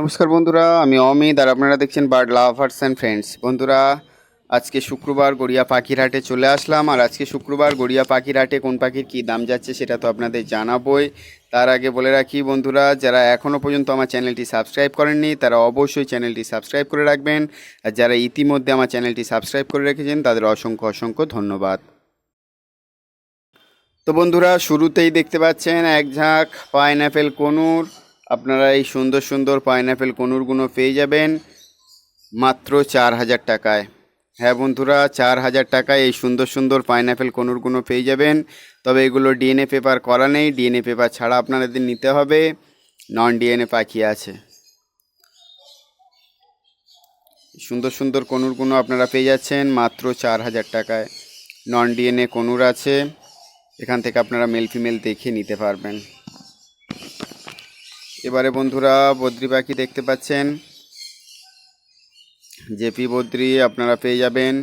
নমস্কার বন্ধুরা, আমি অমিত আর আপনারা দেখছেন বার্ড লাভার্স অ্যান্ড ফ্রেন্ডস বন্ধুরা, আজকে শুক্রবার গড়িয়া পাখির হাটে চলে আসলাম, আর আজকে শুক্রবার গড়িয়া পাখির হাটে কোন পাখির কী দাম যাচ্ছে সেটা তো আপনাদের জানাবোই। তার আগে বলে রাখি বন্ধুরা, যারা এখনও পর্যন্ত আমার চ্যানেলটি সাবস্ক্রাইব করেননি, তারা অবশ্যই চ্যানেলটি সাবস্ক্রাইব করে রাখবেন। আর যারা ইতিমধ্যে আমার চ্যানেলটি সাবস্ক্রাইব করে রেখেছেন, তাদের অসংখ্য অসংখ্য ধন্যবাদ। তো বন্ধুরা, শুরুতেই দেখতে পাচ্ছেন এক ঝাঁক পাইনঅ্যাপেল কনুর। আপনারা এই সুন্দর সুন্দর পাইনঅ্যাপেল কনুরগুলো পেয়ে যাবেন মাত্র চার হাজার টাকায়। হ্যাঁ বন্ধুরা, চার হাজার টাকায় এই সুন্দর সুন্দর পাইনঅ্যাপেল কনুরগুলো পেয়ে যাবেন। তবে এগুলো ডিএনএ পেপার করা নেই। ডিএনএ পেপার ছাড়া আপনাদের নিতে হবে। নন ডিএনএ পাখি আছে। সুন্দর সুন্দর কনুরগুলো আপনারা পেয়ে যাচ্ছেন মাত্র চার হাজার টাকায়। নন ডিএনএ কনুর আছে। এখান থেকে আপনারা মেল ফিমেল দেখে নিতে পারবেন। এবারে বন্ধুরা বদ্রি পাখি দেখতে পাচ্ছেন। জেপি বদ্রি আপনারা পেয়ে যাবেন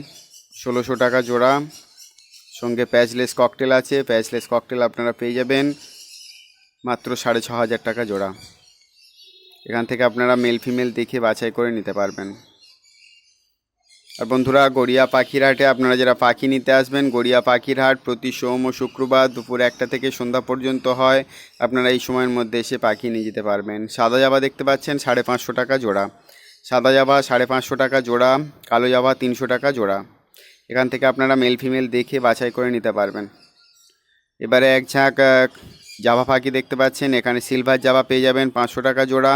ষোলোশো টাকা জোড়া। সঙ্গে প্যাচলেস ককটেল আছে, প্যাচলেস ককটেল আপনারা পেয়ে যাবেন মাত্র সাড়ে ছ হাজার টাকা জোড়া। এখান থেকে আপনারা মেল ফিমেল দেখে বাছাই করে নিতে পারবেন। আর বন্ধুরা, গড়িয়া পাখির হাটে আপনারা যারা পাখি নিতে আসবেন, গড়িয়া পাখির হাট প্রতি সোম ও শুক্রবার দুপুর একটা থেকে সন্ধ্যা পর্যন্ত হয়। আপনারা এই সময়ের মধ্যে এসে পাখি নিয়ে যেতে পারবেন। সাদা জাবা দেখতে পাচ্ছেন, সাড়ে পাঁচশো টাকা জোড়া। সাদা জাবা, সাড়ে পাঁচশো টাকা জোড়া। কালো জাবা, তিনশো টাকা জোড়া। এখান থেকে আপনারা মেল ফিমেল দেখে বাছাই করে নিতে পারবেন। এবারে এক ঝাঁক জাভা পাখি দেখতে পাচ্ছেন। এখানে সিলভার জাভা পেয়ে যাবেন পাঁচশো টাকা জোড়া।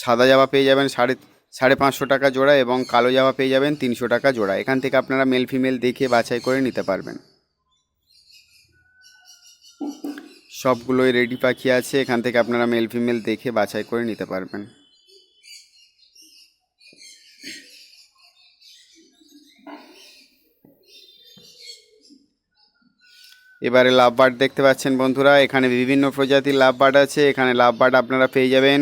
সাদা জাভা পেয়ে যাবেন সাড়ে সাড়ে পাঁচশো টাকা জোড়া এবং কালো জামা পেয়ে যাবেন তিনশো টাকা জোড়া। এখান থেকে আপনারা মেল ফিমেল দেখে বাছাই করে নিতে পারবেন। সবগুলোই রেডি পাখি আছে, এখান থেকে আপনারা মেল ফিমেল দেখে বাছাই করে নিতে পারবেন। এবারে লাভ বার্ড দেখতে পাচ্ছেন বন্ধুরা, এখানে বিভিন্ন প্রজাতির লাভ বার্ড আছে, এখানে লাভ বার্ড আপনারা পেয়ে যাবেন।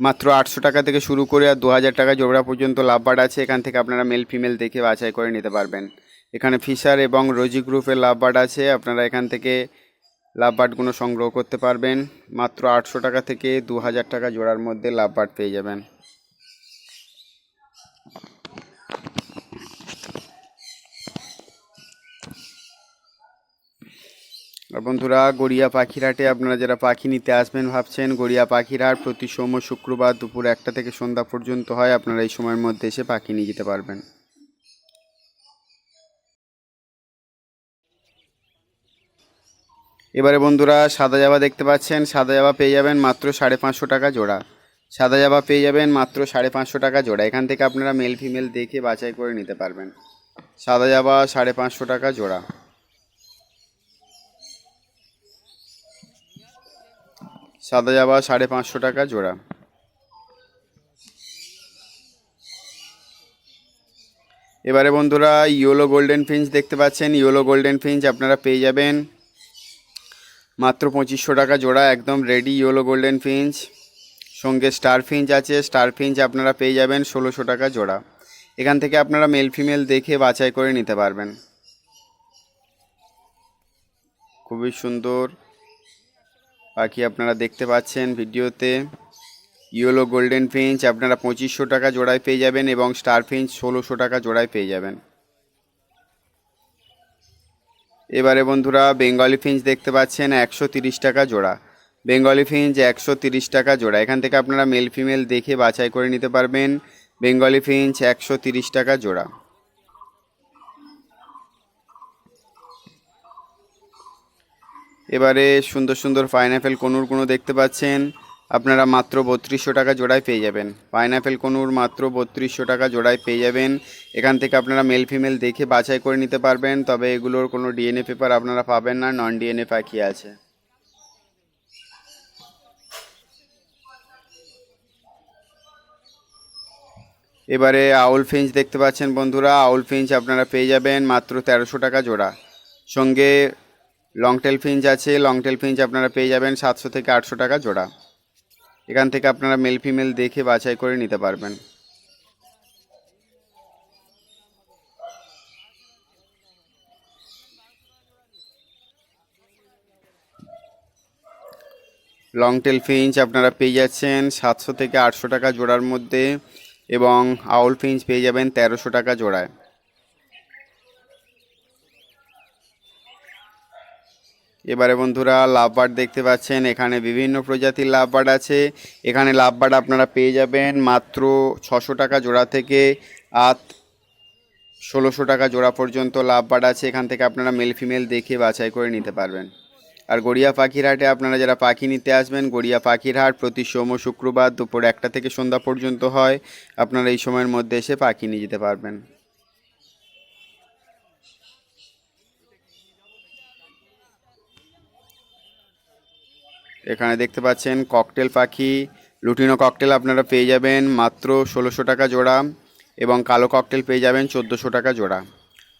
মাত্র আটশো টাকা থেকে শুরু করে আর দু হাজার টাকা জোড়া পর্যন্ত লাভ বার্ড আছে। এখান থেকে আপনারা মেল ফিমেল দেখে বাছাই করে নিতে পারবেন। এখানে ফিশার এবং রোজি গ্রুপের লাভ বার্ড আছে। আপনারা এখান থেকে লাভ বার্ডগুলো সংগ্রহ করতে পারবেন। মাত্র আটশো টাকা থেকে দু হাজার টাকা জোড়ার মধ্যে লাভ বার্ড পেয়ে যাবেন। বন্ধুরা, গড়িয়া পাখির হাটে আপনারা যারা পাখি নিতে আসবেন ভাবছেন, গড়িয়া পাখির হাট প্রতি সোম শুক্রবার দুপুর একটা থেকে সন্ধ্যা পর্যন্ত হয়, আপনারা এই সময়ের মধ্যে এসে পাখি নিয়ে যেতে পারবেন। এবারে বন্ধুরা, সাদা জাবা দেখতে পাচ্ছেন, সাদা জাবা পেয়ে যাবেন মাত্র সাড়ে পাঁচশো টাকা জোড়া। সাদা জাবা পেয়ে যাবেন মাত্র সাড়ে পাঁচশো টাকা জোড়া। এখান থেকে আপনারা মেল ফিমেল দেখে বাছাই করে নিতে পারবেন। সাদা জাবা সাড়ে পাঁচশো টাকা জোড়া। সাদা জাবা সাড়ে পাঁচশো টাকা জোড়া। এবারে বন্ধুরা ইয়োলো গোল্ডেন ফিঞ্চ দেখতে পাচ্ছেন। ইয়োলো গোল্ডেন ফিঞ্চ আপনারা পেয়ে যাবেন। মাত্র পঁচিশশো টাকা জোড়া, একদম রেডি ইয়োলো গোল্ডেন ফিঞ্চ সঙ্গে স্টার ফিঞ্চ আছে স্টার ফিঞ্চ আপনারা পেয়ে যাবেন ষোলোশো টাকা জোড়া। এখান থেকে আপনারা মেল ফিমেল দেখে বাছাই করে নিতে পারবেন। খুবই সুন্দর। পাখি আপনারা দেখতে পাচ্ছেন ভিডিওতে। ইয়েলো গোল্ডেন ফিঞ্চ, আপনারা পঁচিশশো টাকা জোড়ায় পেয়ে যাবেন এবং স্টার ফিঞ্চ ষোলোশো টাকা জোড়ায় পেয়ে যাবেন। এবারে বন্ধুরা, বেঙ্গলি ফিঞ্চ দেখতে পাচ্ছেন, একশো টাকা জোড়া। বেঙ্গলি ফিঞ্চ, একশো টাকা জোড়া। এখান থেকে আপনারা মেল ফিমেল দেখে বাছাই করে নিতে পারবেন। বেঙ্গলি ফিঞ্চ, একশো টাকা জোড়া। এবারে সুন্দর সুন্দর পাইনঅ্যাপেল কনুরগুলো দেখতে পাচ্ছেন। আপনারা মাত্র বত্রিশশো টাকা জোড়ায় পেয়ে যাবেন। পাইনঅ্যাপেল কনুর মাত্র বত্রিশশো টাকা জোড়ায় পেয়ে যাবেন। এখান থেকে আপনারা মেল ফিমেল দেখে বাছাই করে নিতে পারবেন, তবে এগুলোর কোনো ডিএনএ পেপার আপনারা পাবেন না নন ডিএনএ পাখি আছে। এবারে আউল ফিঞ্চ দেখতে পাচ্ছেন বন্ধুরা, আউল ফিঞ্চ আপনারা পেয়ে যাবেন মাত্র তেরোশো টাকা জোড়া। সঙ্গে লংটেল ফিঞ্চ আছে লংটেল ফিঞ্চ আপনারা পেয়ে যাবেন সাতশো থেকে আটশো টাকা জোড়া। এখান থেকে আপনারা মেল ফিমেল দেখে বাছাই করে নিতে পারবেন। লং টেল ফিঞ্চ আপনারা পেয়ে যাচ্ছেন সাতশো থেকে আটশো টাকা জোড়ার মধ্যে এবং আউল ফিঞ্চ পেয়ে যাবেন তেরোশো টাকা জোড়ায়। এবারে বন্ধুরা লাভবার্ড দেখতে পাচ্ছেন, এখানে বিভিন্ন প্রজাতির লাভবার্ড আছে। এখানে লাভবার্ড আপনারা পেয়ে যাবেন মাত্র ছশো টাকা জোড়া থেকে আট ষোলোশো টাকা জোড়া পর্যন্ত লাভবার্ড আছে। এখান থেকে আপনারা মেল ফিমেল দেখে বাছাই করে নিতে পারবেন। আর গড়িয়া পাখির হাটে আপনারা যারা পাখি নিতে আসবেন, গড়িয়া পাখির হাট প্রতি সোম শুক্রবার দুপুর একটা থেকে সন্ধ্যা পর্যন্ত হয়। আপনারা এই সময়ের মধ্যে এসে পাখি নিয়ে যেতে পারবেন। এখানে দেখতে পাচ্ছেন ককটেল পাখি। লুটিনো ককটেল আপনারা পেয়ে যাবেন মাত্র ষোলোশো টাকা জোড়া এবং কালো ককটেল পেয়ে যাবেন চোদ্দোশো টাকা জোড়া।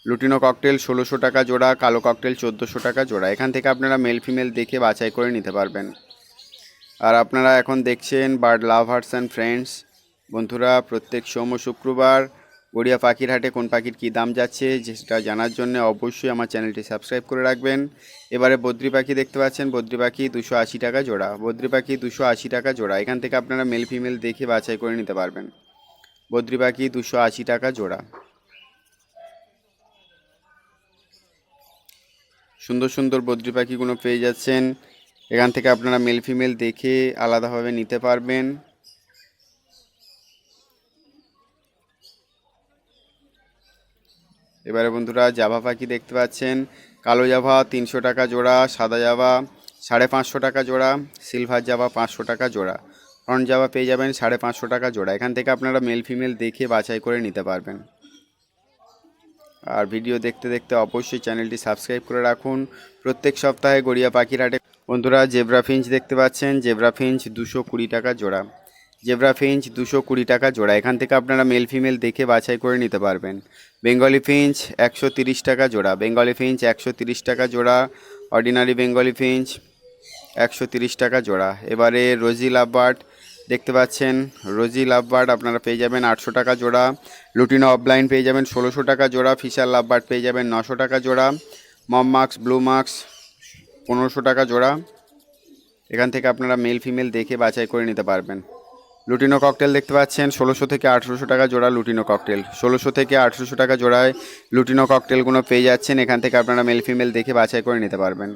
লুটিনো ককটেল ষোলোশো টাকা জোড়া, কালো ককটেল চোদ্দোশো টাকা জোড়া। এখান থেকে আপনারা মেল ফিমেল দেখে বাছাই করে নিতে পারবেন। আর আপনারা এখন দেখছেন বার্ড লাভার্স অ্যান্ড ফ্রেন্ডস। বন্ধুরা, প্রত্যেক সোম শুক্রবার গড়িয়া পাখির হাটে কোন পাখির কী দাম যাচ্ছে সেটা জানার জন্য অবশ্যই আমার চ্যানেলটি সাবস্ক্রাইব করে রাখবেন। এবারে বদ্রি পাখি দেখতে পাচ্ছেন, বদ্রি পাখি দুশো আশি টাকা জোড়া। বদ্রি পাখি দুশো আশি টাকা জোড়া। এখান থেকে আপনারা মেল ফিমেল দেখে বাছাই করে নিতে পারবেন। বদ্রি পাখি দুশো আশি টাকা জোড়া। সুন্দর সুন্দর বদ্রি পাখিগুলো পেয়ে যাচ্ছেন। এখান থেকে আপনারা মেল ফিমেল দেখে আলাদাভাবে নিতে পারবেন। এবারে বন্ধুরা জাভা পাখি দেখতে পাচ্ছেন। কালো জাভা তিনশো টাকা জোড়া, সাদা জাভা সাড়ে পাঁচশো টাকা জোড়া, সিলভার জাভা পাঁচশো টাকা জোড়া। ফ্রন্ট জাভা পেয়ে যাবেন সাড়ে পাঁচশো টাকা জোড়া। এখান থেকে আপনারা মেল ফিমেল দেখে বাছাই করে নিতে পারবেন। আর ভিডিও দেখতে দেখতে অবশ্যই চ্যানেলটি সাবস্ক্রাইব করে রাখুন। প্রত্যেক সপ্তাহে গড়িয়া পাখির হাটে বন্ধুরা জেব্রা ফিঞ্চ দেখতে পাচ্ছেন। জেব্রা ফিঞ্চ দুশো কুড়ি টাকা জোড়া। জেব্রা ফিঞ্চ দুশো কুড়ি টাকা জোড়া। এখান থেকে আপনারা মেল ফিমেল দেখে বাছাই করে নিতে পারবেন। বেঙ্গলি ফিঞ্চ একশো তিরিশ টাকা জোড়া। বেঙ্গলি ফিঞ্চ একশো তিরিশ টাকা জোড়া। অর্ডিনারি বেঙ্গলি ফিঞ্চ একশো তিরিশ টাকা জোড়া। এবারে রোজি লাভবার্ড দেখতে পাচ্ছেন। রোজি লাভবার্ড আপনারা পেয়ে যাবেন আটশো টাকা জোড়া। লুটিনো অফলাইন পেয়ে যাবেন ষোলোশো টাকা জোড়া। ফিশার লাভবার্ড পেয়ে যাবেন নশো টাকা জোড়া। মম মার্কস ব্লু মার্কস পনেরোশো টাকা জোড়া। এখান থেকে আপনারা মেল ফিমেল দেখে বাছাই করে নিতে পারবেন। লুটিনো ককটেল দেখতে পাচ্ছেন। ষোলোশো থেকে আঠেরোশো টাকা জোড়া লুটিনো ককটেল। ষোলোশো থেকে আঠেরোশো টাকা জোড়ায় লুটিনো ককটেলগুলো পেয়ে যাচ্ছেন। এখান থেকে আপনারা মেল ফিমেল দেখে বাছাই করে নিতে পারবেন।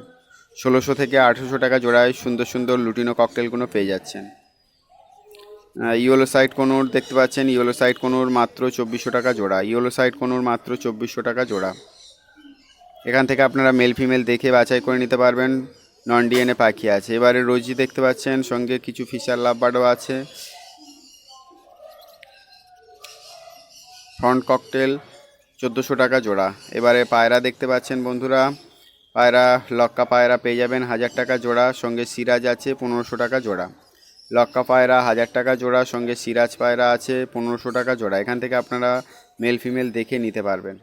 ষোলোশো থেকে আঠেরোশো টাকা জোড়ায় সুন্দর সুন্দর লুটিনো ককটেলগুলো পেয়ে যাচ্ছেন। ইয়েলো সাইড কোনোর দেখতে পাচ্ছেন। ইয়েলো সাইড কোনোর মাত্র চব্বিশশো টাকা জোড়া। ইয়েলো সাইড কোনোর মাত্র চব্বিশশো টাকা জোড়া। এখান থেকে আপনারা মেল ফিমেল দেখে বাছাই করে নিতে পারবেন। নন ডিএনএ পাখি আছে। এবারে রোজি দেখতে পাচ্ছেন। সঙ্গে কিছু ফিশার লাভবার্ডও আছে। ফ্রন্ট ককটেল চোদ্দোশো টাকা জোড়া। এবারে পায়রা দেখতে পাচ্ছেন বন্ধুরা। পায়রা, লক্কা পায়রা পেয়ে যাবেন হাজার টাকা জোড়া, সঙ্গে সিরাজ আছে পনেরোশো টাকা জোড়া। লক্কা পায়রা হাজার টাকা জোড়া, সঙ্গে সিরাজ পায়রা আছে পনেরোশো টাকা জোড়া। এখান থেকে আপনারা মেল ফিমেল দেখে নিতে পারবেন।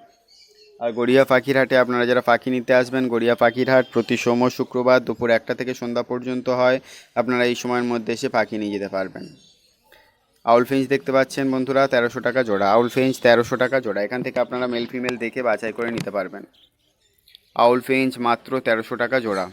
আর গড়িয়া পাখির হাটে আপনারা যারা পাখি নিতে আসবেন, গড়িয়া পাখির হাট প্রতি সোম শুক্রবার দুপুর একটা থেকে সন্ধ্যা পর্যন্ত হয়। আপনারা এই সময়ের মধ্যে এসে পাখি নিয়ে যেতে পারবেন। আউল ফেঞ্চ দেখতে পাচ্ছেন বন্ধুরা, তেরোশো টাকা জোড়া। আউল ফেঞ্চ তেরোশো টাকা জোড়া। এখান থেকে আপনারা মেল ফিমেল দেখে বাছাই করে নিতে পারবেন। আউল ফেঞ্চ মাত্র তেরোশো টাকা জোড়া।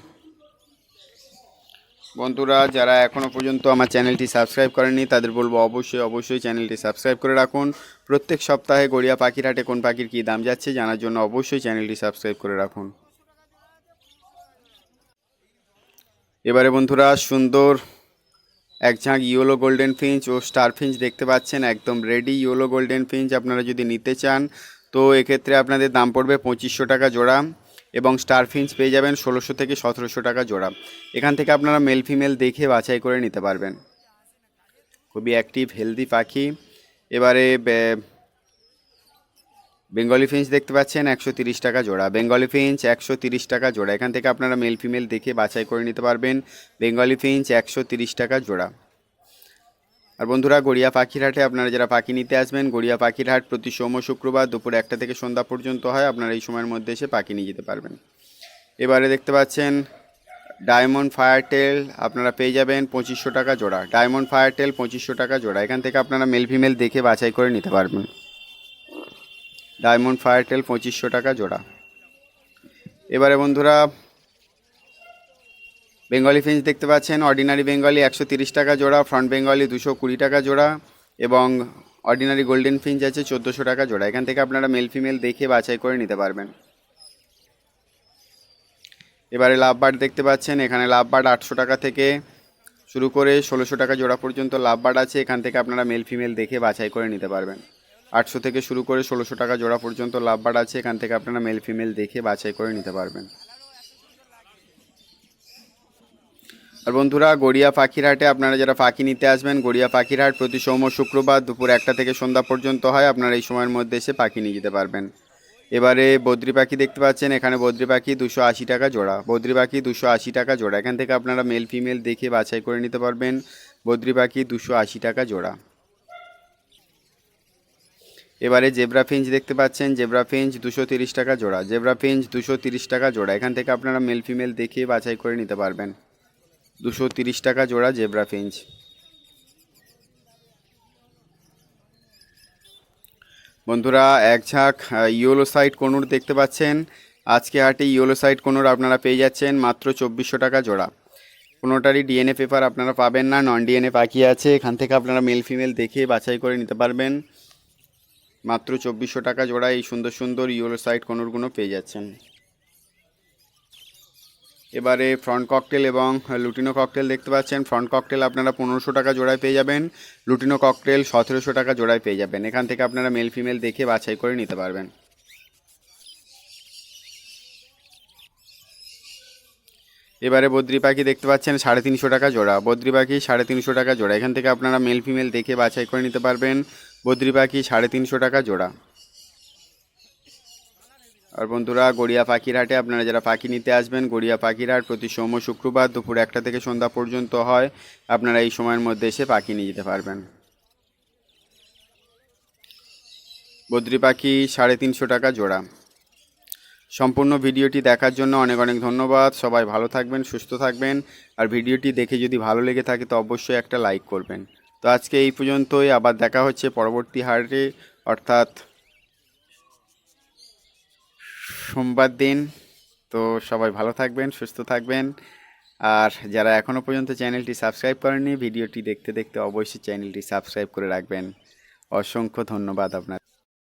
বন্ধুরা, যারা এখনও পর্যন্ত আমার চ্যানেলটি সাবস্ক্রাইব করেননি, তাদের বলব অবশ্যই অবশ্যই চ্যানেলটি সাবস্ক্রাইব করে রাখুন। প্রত্যেক সপ্তাহে গড়িয়া পাখির হাটে কোন পাখির কী দাম যাচ্ছে জানার জন্য অবশ্যই চ্যানেলটি সাবস্ক্রাইব করে রাখুন। এবারে বন্ধুরা, সুন্দর এক ঝাঁক ইয়েলো গোল্ডেন ফিঞ্চ ও স্টার ফিঞ্চ দেখতে পাচ্ছেন, একদম রেডি ইয়েলো গোল্ডেন ফিঞ্চ আপনারা যদি নিতে চান, তো এক্ষেত্রে আপনাদের দাম পড়বে পঁচিশশো টাকা জোড়া এবং স্টার ফিঞ্চ পেয়ে যাবেন ষোলোশো থেকে সতেরোশো টাকা জোড়া। এখান থেকে আপনারা মেল ফিমেল দেখে বাছাই করে নিতে পারবেন। খুবই অ্যাক্টিভ হেলদি পাখি। এবারে বেঙ্গলি ফিঞ্চ দেখতে পাচ্ছেন, একশো তিরিশ টাকা জোড়া। বেঙ্গলি ফিঞ্চ একশো তিরিশ টাকা জোড়া। এখান থেকে আপনারা মেল ফিমেল দেখে বাছাই করে নিতে পারবেন। বেঙ্গলি ফিঞ্চ একশো তিরিশ টাকা জোড়া। আর বন্ধুরা, গড়িয়া পাখির হাটে আপনারা যারা পাখি নিতে আসবেন, গড়িয়া পাখির হাট প্রতি সোম শুক্রবার দুপুর একটা থেকে সন্ধ্যা পর্যন্ত হয়। আপনারা এই সময়ের মধ্যে এসে পাখি নিয়ে যেতে পারবেন। এবারে দেখতে পাচ্ছেন ডায়মন্ড ফায়ারটেল আপনারা পেয়ে যাবেন পঁচিশশো টাকা জোড়া। ডায়মন্ড ফায়ারটেল পঁচিশশো টাকা জোড়া। এখান থেকে আপনারা মেল ফিমেল দেখে বাছাই করে নিতে পারবেন। ডায়মন্ড ফায়ারটেল পঁচিশশো টাকা জোড়া। এবারে বন্ধুরা, বেঙ্গলি ফিঞ্চ দেখতে পাচ্ছেন, অর্ডিনারি বেঙ্গলি একশো তিরিশ টাকা জোড়া, ফ্রন্ট বেঙ্গলি দুশো কুড়ি টাকা জোড়া এবং অর্ডিনারি গোল্ডেন ফিঞ্চ আছে চোদ্দোশো টাকা জোড়া। এখান থেকে আপনারা মেল ফিমেল দেখে বাছাই করে নিতে পারবেন। এবারে লাভ বার্ড দেখতে পাচ্ছেন, এখানে লাভ বার্ড আটশো টাকা থেকে শুরু করে ষোলোশো টাকা জোড়া পর্যন্ত লাভ বার্ড আছে। এখান থেকে আপনারা মেল ফিমেল দেখে বাছাই করে নিতে পারবেন। আটশো থেকে শুরু করে ষোলোশো টাকা জোড়া পর্যন্ত লাভ বার্ড আছে। এখান থেকে আপনারা মেল ফিমেল দেখে বাছাই করে নিতে পারবেন। আর বন্ধুরা, গড়িয়া পাখির হাটে আপনারা যারা পাখি নিতে আসবেন, গড়িয়া পাখির হাট প্রতি সোম শুক্রবার দুপুর একটা থেকে সন্ধ্যা পর্যন্ত হয়। আপনারা এই সময়ের মধ্যে এসে পাখি নিয়ে যেতে পারবেন। এবারে বদ্রি পাখি দেখতে পাচ্ছেন, এখানে বদ্রি পাখি দুশো আশি টাকা জোড়া। বদ্রি পাখি দুশো আশি টাকা জোড়া। এখান থেকে আপনারা মেল ফিমেল দেখে বাছাই করে নিতে পারবেন। বদ্রি পাখি দুশো আশি টাকা জোড়া। এবারে জেব্রা ফিঞ্চ দেখতে পাচ্ছেন, জেব্রা ফিঞ্চ দুশো তিরিশ টাকা জোড়া, জেব্রা ফিঞ্চ দুশো তিরিশ টাকা জোড়া। এখান থেকে আপনারা মেল ফিমেল দেখে বাছাই করে নিতে পারবেন। দুশো তিরিশ টাকা জোড়া জেব্রা ফিঞ্চ। বন্ধুরা, এক ঝাঁক ইয়োলো সাইড কনুর দেখতে পাচ্ছেন। আজকে হাটে ইয়োলো সাইড কনুর আপনারা পেয়ে যাচ্ছেন মাত্র চব্বিশশো টাকা জোড়া। কোনোটারই ডিএনএ পেপার আপনারা পাবেন না নন ডিএনএ পাখি আছে। এখান থেকে আপনারা মেল ফিমেল দেখে বাছাই করে নিতে পারবেন। মাত্র চব্বিশশো টাকা জোড়া এই সুন্দর সুন্দর ইয়োলো সাইড কনুরগুলো পেয়ে যাচ্ছেন। এবারে ফ্রন্ট ককটেল এবং লুটিনো ককটেল দেখতে পাচ্ছেন। ফ্রন্ট ককটেল আপনারা পনেরোশো টাকা জোড়ায় পেয়ে যাবেন। লুটিনো ককটেল সতেরোশো টাকা জোড়ায় পেয়ে যাবেন। এখান থেকে আপনারা মেল ফিমেল দেখে বাছাই করে নিতে পারবেন। এবারে বদ্রি পাখি দেখতে পাচ্ছেন, সাড়ে তিনশো টাকা জোড়া। বদ্রি পাখি সাড়ে তিনশো টাকা জোড়া। এখান থেকে আপনারা মেল ফিমেল দেখে বাছাই করে নিতে পারবেন। বদ্রি পাখি সাড়ে তিনশো টাকা জোড়া। আর বন্ধুরা, গড়িয়া পাখির হাটে আপনারা যারা পাখি নিতে আসবেন, গড়িয়া পাখির হাট প্রতি সোম শুক্রবার দুপুর একটা থেকে সন্ধ্যা পর্যন্ত হয়। আপনারা এই সময়ের মধ্যে এসে পাখি নিয়ে যেতে পারবেন। বদ্রি পাখি সাড়ে তিনশো টাকা জোড়া। সম্পূর্ণ ভিডিওটি দেখার জন্য অনেক অনেক ধন্যবাদ। সবাই ভালো থাকবেন, সুস্থ থাকবেন। আর ভিডিওটি দেখে যদি ভালো লেগে থাকে, তো অবশ্যই একটা লাইক করবেন। তো আজকে এই পর্যন্তই, আবার দেখা হচ্ছে পরবর্তী হারে, অর্থাৎ সোমবার দিন। তো সবাই ভালো থাকবেন, সুস্থ থাকবেন। আর যারা এখনও পর্যন্ত চ্যানেলটি সাবস্ক্রাইব করেনি ভিডিওটি দেখতে দেখতে অবশ্যই চ্যানেলটি সাবস্ক্রাইব করে রাখবেন। অসংখ্য ধন্যবাদ আপনার